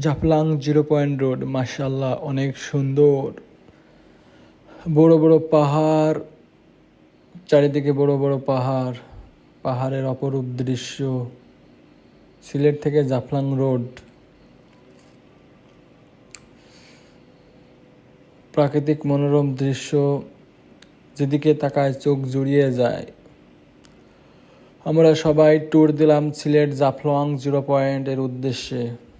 জাফলাং zero point road মাসাল্লাহ অনেক সুন্দর। বড় বড় পাহাড়, চারিদিকে বড় বড় পাহাড়, পাহাড়ের অপরূপ দৃশ্য। সিলেট থেকে জাফলাং রোড। প্রাকৃতিক মনোরম দৃশ্য, যেদিকে তাকায় চোখ জুড়িয়ে যায়। আমরা সবাই ট্যুর দিলাম সিলেট জাফলং জিরো পয়েন্টের উদ্দেশ্যে।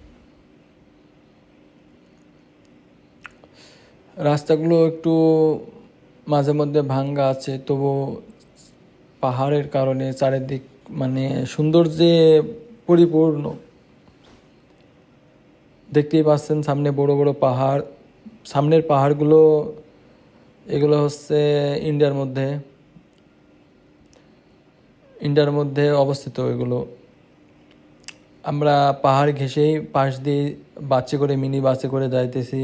রাস্তাগুলো একটু মাঝে মধ্যে ভাঙ্গা আছে, তবু পাহাড়ের কারণে চারিদিক মানে সৌন্দর্যে পরিপূর্ণ। দেখতেই পাচ্ছেন সামনে বড় বড় পাহাড়। সামনের পাহাড়গুলো, এগুলো হচ্ছে ইন্ডিয়ার মধ্যে। ইন্ডিয়ার মধ্যে অবস্থিত এগুলো। আমরা পাহাড় ঘেঁষেই পাশ দিয়ে বাসে করে, মিনি বাসে করে যাইতেছি।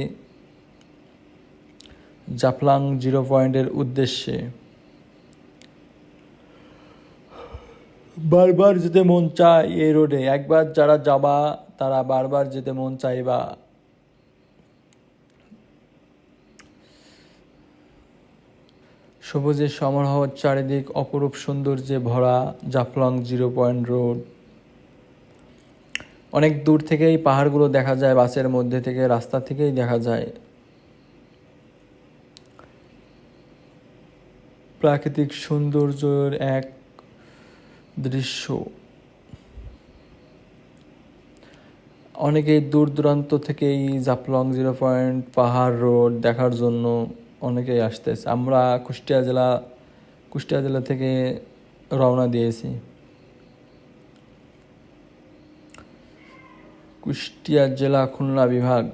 জাফলাং জিরো পয়েন্টের উদ্দেশ্যে। বারবার যেতে মন চায় এই রোডে। একবার যারা যাবা, তারা বারবার যেতে মন চাইবা। সবুজের সমারোহ চারিদিক অপরূপ সৌন্দর্যে ভরা জাফলং জিরো পয়েন্ট রোড। অনেক দূর থেকেই পাহাড়গুলো দেখা যায়, বাসের মধ্যে থেকে, রাস্তা থেকেই দেখা যায়। প্রাকৃতিক সৌন্দর্যের এক দৃশ্য। অনেকেই দূর দূরান্ত থেকেই জাফলং জিরো পয়েন্ট পাহাড় রোড দেখার জন্য অনেকেই আসতেছে। আমরা কুষ্টিয়া জেলা কুষ্টিয়া জেলা থেকে রওনা দিয়েছি। কুষ্টিয়া জেলা খুলনা বিভাগ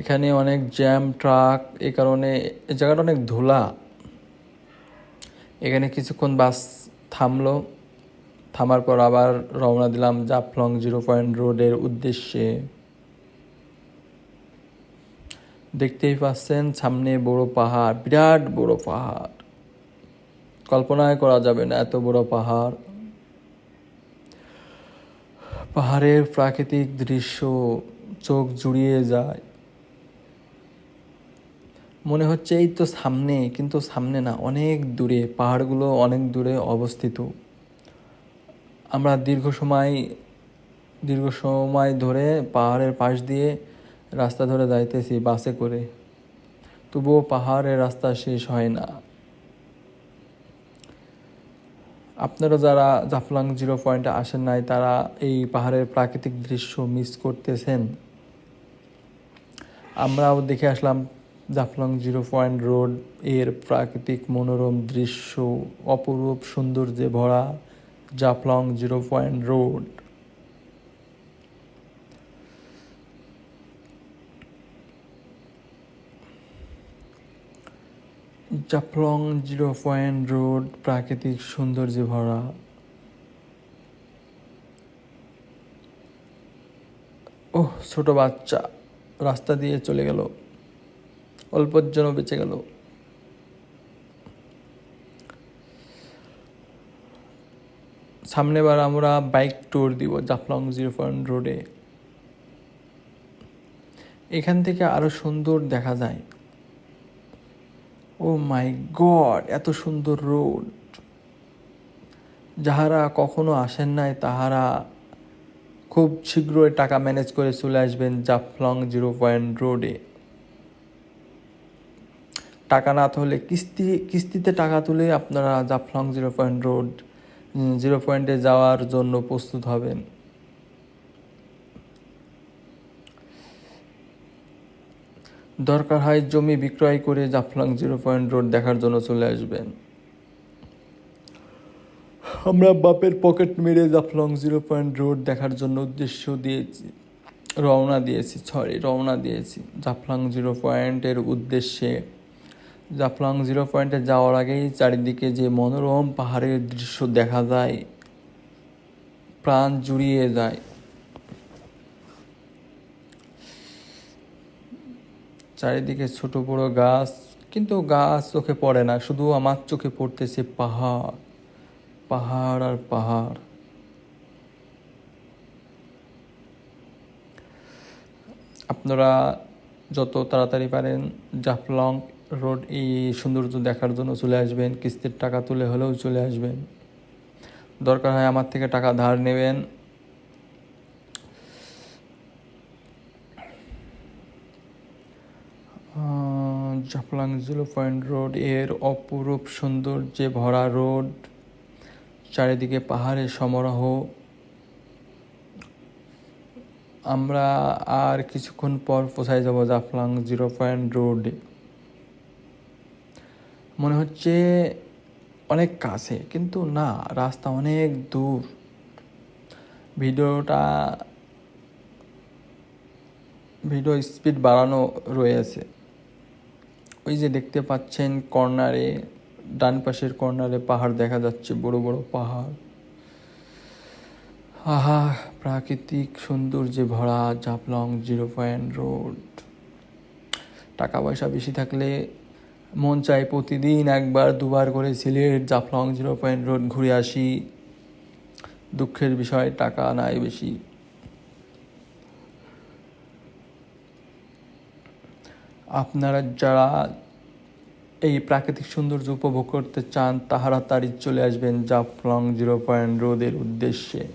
এখানে অনেক জ্যাম, ট্রাক এই কারণে এই জায়গাটা অনেক ধুলা। এখানে কিছুক্ষণ বাস থামলো। থামার পর আবার রওনা দিলাম জাফলং জিরো পয়েন্ট রোডের উদ্দেশ্যে। দেখতেই পাচ্ছেন সামনে বড় পাহাড়, বিরাট বড় পাহাড়। কল্পনায় করা যাবে না এত বড় পাহাড়। পাহাড়ের প্রাকৃতিক দৃশ্য চোখ জুড়িয়ে যায়। মনে হচ্ছে এই তো সামনে, কিন্তু সামনে না, অনেক দূরে, পাহাড়গুলো অনেক দূরে অবস্থিত। আমরা দীর্ঘ সময় দীর্ঘ সময় ধরে পাহাড়ের পাশ দিয়ে রাস্তা ধরে যাইতেছি বাসে করে। তবুও পাহাড়ের রাস্তা শেষ হয় না। আপনারা যারা জাফলাং জিরো পয়েন্টে আসেন নাই, তারা এই পাহাড়ের প্রাকৃতিক দৃশ্য মিস করতেছেন। আমরাও দেখে আসলাম জাফলং জিরো পয়েন্ট রোডের প্রাকৃতিক মনোরম দৃশ্য, অপরূপ সৌন্দর্যে ভরা Jaflong zero point road. Jaflong zero point road, প্রাকৃতিক সৌন্দর্যে ভরা। ওহ, ছোট বাচ্চা, রাস্তা দিয়ে চলে গেল। অল্পর জন্য বেঁচে গেল। সামনেবার আমরা বাইক ট্যুর দিব জাফলং জিরো পয়েন্ট রোডে এখান থেকে আরও সুন্দর দেখা যায়। ও মাই গড এত সুন্দর রোড যাহারা কখনো আসেন নাই, তাহারা খুব শীঘ্রই টাকা ম্যানেজ করে চলে আসবেন জাফলং জিরো পয়েন্ট রোডে টাকা না হলে কিস্তি, কিস্তিতে টাকা তুলে আপনারা Jaflong zero point road zero পয়েন্টে যাওয়ার জন্য প্রস্তুত হবেন। দরকার হয় জমি বিক্রয় করে জাফলং জিরো পয়েন্ট রোড দেখার জন্য চলে আসবেন। আমরা বাপের পকেট মেরে জাফলং জিরো পয়েন্ট রোড দেখার জন্য উদ্দেশ্য দিয়েছি, রওনা দিয়েছি সরি রওনা দিয়েছি। জাফলং জিরো পয়েন্টের উদ্দেশ্যে জাফলং জিরো পয়েন্টে যাওয়ার আগেই চারিদিকে যে মনোরম পাহাড়ের দৃশ্য দেখা যায়, প্রাণ জুড়িয়ে যায়। চারিদিকে ছোট বড় গাছ, কিন্তু গাছ চোখে পড়ে না, শুধু আমার চোখে পড়তেছে পাহাড় পাহাড় আর পাহাড়। আপনারা যত তাড়াতাড়ি পারেন জাফলং রোড এই সৌন্দর্য দেখার জন্য চলে আসবেন, কিস্তির টাকা তুলে হলেও চলে আসবেন। দরকার হয় আমার থেকে টাকা ধার নেবেন। জাফলাং জিরো পয়েন্ট রোডের অপরূপ সৌন্দর্যে ভরা রোড, চারিদিকে পাহাড়ের সমারোহ। আমরা আর কিছুক্ষণ পর পৌঁছায় যাব জাফলাং জিরো পয়েন্ট রোডে। মনে হচ্ছে অনেক কাছে, কিন্তু না, রাস্তা অনেক দূর। ভিডিওটা, ভিডিও স্পিড বাড়ানো রয়েছে। ওই যে দেখতে পাচ্ছেন কর্নারে, ডান পাশের কর্নারে পাহাড় দেখা যাচ্ছে, বড় বড় পাহাড়। আহা, প্রাকৃতিক সৌন্দর্যে ভরা জাপলং জিরো পয়েন্ট রোড। টাকা পয়সা বেশি থাকলে মন চায় প্রতিদিন একবার, দুবার করে Sylhet, Jaflong zero point road ঘুরে আসি। দুঃখের বিষয়, টাকা নাই বেশি। আপনারা যারা এই প্রাকৃতিক সৌন্দর্য উপভোগ করতে চান, তাহারা তাড়ি চলে আসবেন জাফলং জিরো পয়েন্ট রোডের উদ্দেশ্যে।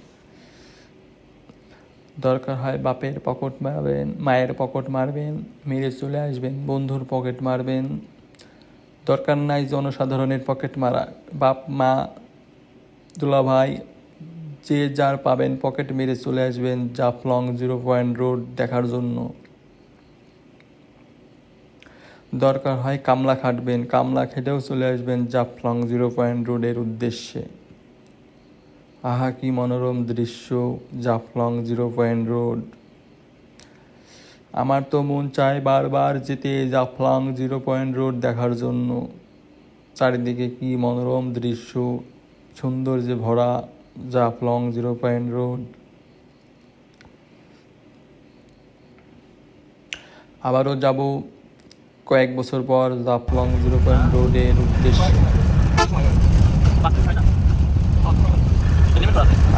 দরকার হয় বাপের পকেট মারবেন, মায়ের পকেট মারবেন, মেরে চলে আসবেন, বন্ধুর পকেট মারবেন। দরকার নাই জনসাধারণের পকেট মারা। বাপ, মা, দুলাভাই, যে যার পাবেন পকেট মেরে চলে আসবেন জাফলং জিরো পয়েন্ট রোড দেখার জন্য। দরকার হয় কামলা খাটবেন, কামলা খেটেও চলে আসবেন জাফলং জিরো পয়েন্ট রোডের উদ্দেশ্যে। আহা, কি মনোরম দৃশ্য, জাফলং জিরো পয়েন্ট রোড। আমার তো মন চায় বারবার যেতে জাফলং জিরো পয়েন্ট রোড দেখার জন্য। চারিদিকে কি মনোরম দৃশ্য, সৌন্দর্যে ভরা জাফলং জিরো পয়েন্ট রোড। আবারও যাব কয়েক বছর পর জাফলং জিরো পয়েন্ট রোডের উদ্দেশ্যে।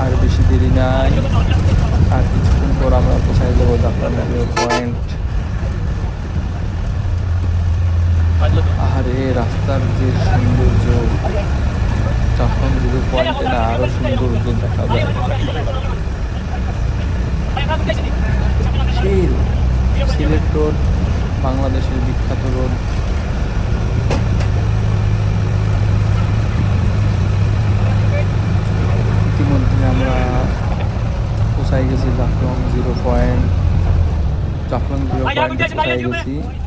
আর বেশি দেরি নাই, আর কিছুক্ষণ পর আমরা কোথায় যাব জিরো পয়েন্ট আহারে, রাস্তার যে সৌন্দর্য জাফলং জিরো পয়েন্টে না আরও সৌন্দর্য দেখা যায় সেই সিলেট রোড বাংলাদেশের বিখ্যাত রোড ইতিমধ্যে আমরা কোথায় গেছি Jaflong zero point Jaflong zero পয়েন্টে কোথায় গেছি